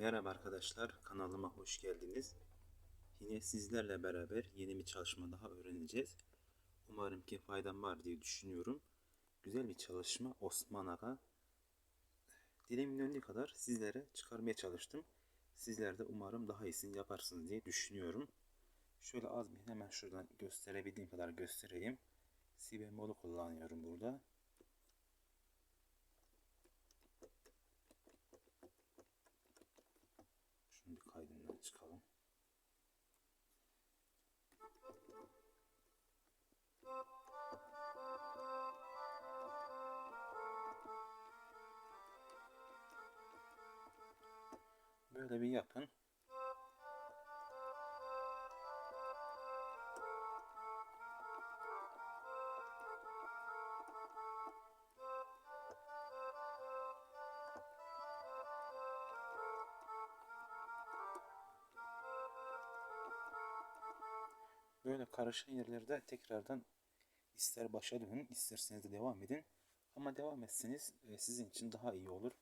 Merhaba arkadaşlar, kanalıma hoş geldiniz. Yine sizlerle beraber yeni bir çalışma daha öğreneceğiz. Umarım ki faydam var diye düşünüyorum. Güzel bir çalışma Osman Aga. Dilimin döndüğü kadar sizlere çıkarmaya çalıştım. Sizler de umarım daha iyisini yaparsınız diye düşünüyorum. Şöyle az bir hemen şuradan gösterebildiğim kadar göstereyim. Si bemolü kullanıyorum burada. Şunu bir kaydından çıkalım. Böyle bir yapın. Böyle karışan yerlerde tekrardan ister başa dönün isterseniz de devam edin. Ama devam etseniz e, sizin için daha iyi olur.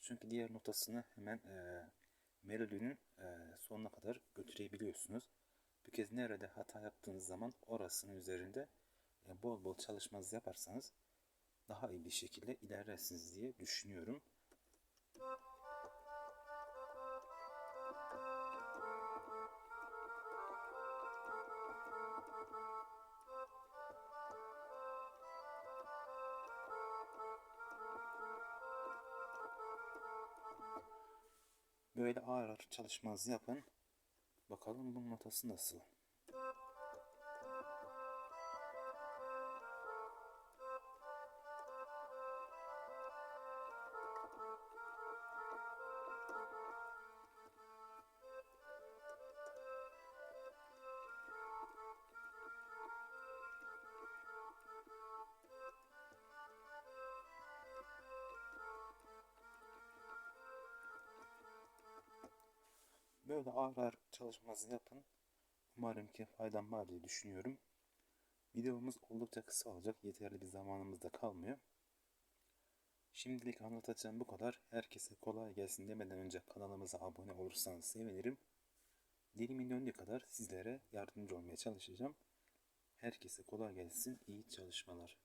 Çünkü diğer notasını hemen e, melodinin e, sonuna kadar götürebiliyorsunuz. Bir kez nerede hata yaptığınız zaman orasının üzerinde e, bol bol çalışmanızı yaparsanız daha iyi bir şekilde ilerlersiniz diye düşünüyorum. Böyle ağır ağır çalışmanızı yapın. Bakalım bunun notası nasıl? Böyle ağır ağır çalışmanızı yapın. Umarım ki faydam var diye düşünüyorum. Videomuz oldukça kısa olacak. Yeterli bir zamanımız da kalmıyor. Şimdilik anlatacağım bu kadar. Herkese kolay gelsin demeden önce kanalımıza abone olursanız sevinirim. Dilimin döndüğü kadar sizlere yardımcı olmaya çalışacağım. Herkese kolay gelsin. İyi çalışmalar.